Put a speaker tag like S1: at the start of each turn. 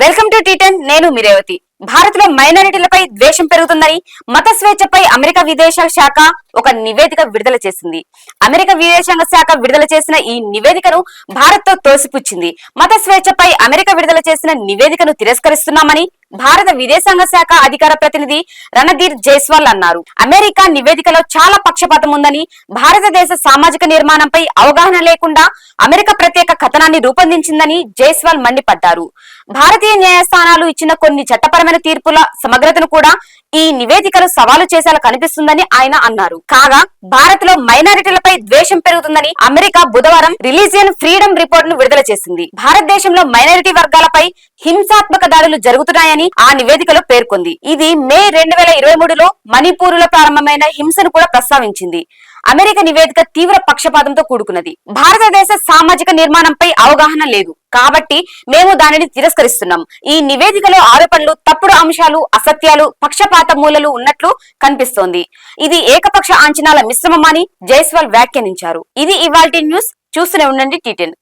S1: Welcome to T10 నేను మిరేవతి భారత్లో మైనారిటీలపై ద్వేషం పెరుగుతుందని మత స్వేచ్ఛపై అమెరికా విదేశాంగ శాఖ ఒక నివేదిక విడుదల చేసింది. అమెరికా విదేశాంగ శాఖ విడుదల చేసిన ఈ నివేదికను భారత్తో తోసిపుచ్చింది. మత స్వేచ్ఛపై అమెరికా విడుదల చేసిన నివేదికను తిరస్కరిస్తున్నామని భారత విదేశాంగ శాఖ అధికార ప్రతినిధి రణధీర్ జైస్వాల్ అన్నారు. అమెరికా నివేదికలో చాలా పక్షపాతం ఉందని భారతదేశ సామాజిక నిర్మాణంపై అవగాహన లేకుండా అమెరికా ప్రత్యేక కథనాన్ని రూపొందించిందని జైస్వాల్ మండిపడ్డారు. భారతీయ న్యాయస్థానాలు ఇచ్చిన కొన్ని చట్టపరమైన తీర్పుల సమగ్రతను కూడా ఈ నివేదికలు సవాలు చేసేలా కనిపిస్తుందని ఆయన అన్నారు. కాగా భారత్లో మైనారిటీలపై ద్వేషం పెరుగుతుందని అమెరికా బుధవారం రిలీజియన్ ఫ్రీడమ్ రిపోర్ట్ను విడుదల చేసింది. భారతదేశంలో మైనారిటీ వర్గాలపై హింసాత్మక దాడులు జరుగుతున్నాయని ఆ నివేదికలో పేర్కొంది. ఇది మే రెండు వేల ఇరవై మూడులో మణిపూర్లో ప్రారంభమైన హింసను కూడా ప్రస్తావించింది. అమెరికా నివేదిక తీవ్ర పక్షపాతంతో కూడుకున్నది. భారతదేశ సామాజిక నిర్మాణంపై అవగాహన లేదు. కాబట్టి మేము దానిని తిరస్కరిస్తున్నాం. ఈ నివేదికలో ఆరోపణలు తప్పుడు అంశాలు అసత్యాలు పక్షపాత మూలలు ఉన్నట్లు కనిపిస్తోంది. ఇది ఏకపక్ష అంచనాల మిశ్రమమని జైస్వాల్ వ్యాఖ్యానించారు. ఇది ఇవాల్టి న్యూస్. చూస్తూనే ఉండండి టీటెన్